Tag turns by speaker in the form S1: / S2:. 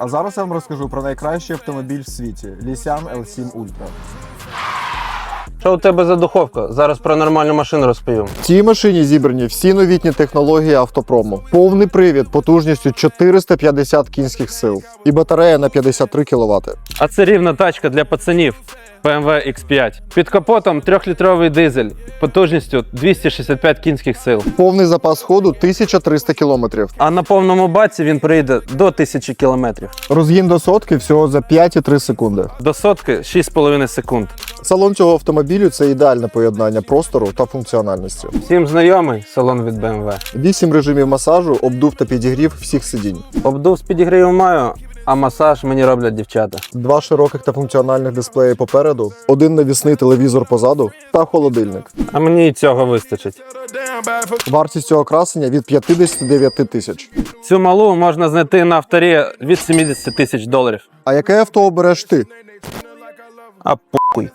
S1: А зараз я вам розкажу про найкращий автомобіль в світі Лісян L7 Ultra.
S2: Що у тебе за духовка? Зараз про нормальну машину розповім.
S1: В цій машині зібрані всі новітні технології автопрому. Повний привід потужністю 450 кінських сил і батарея на 53 кВт.
S2: А це рівна тачка для пацанів BMW X5. Під капотом 3-літровий дизель потужністю 265 кінських сил.
S1: Повний запас ходу 1300 км.
S2: А на повному баці він приїде до 1000 км.
S1: Розгін до сотки всього за 5,3 секунди.
S2: До сотки 6,5 секунд.
S1: Салон цього автомобілю це ідеальне поєднання простору та функціональності.
S2: Всім знайомий салон від BMW.
S1: Вісім режимів масажу, обдув та підігрів всіх сидінь.
S2: Обдув з підігрівом маю, а масаж мені роблять дівчата.
S1: Два широких та функціональних дисплеї попереду, один навісний телевізор позаду та холодильник.
S2: А мені і цього вистачить.
S1: Вартість цього красення від 59 тисяч.
S2: Цю малу можна знайти на авторі від 70 тисяч доларів.
S1: А яке авто обереш ти?
S2: А похуй.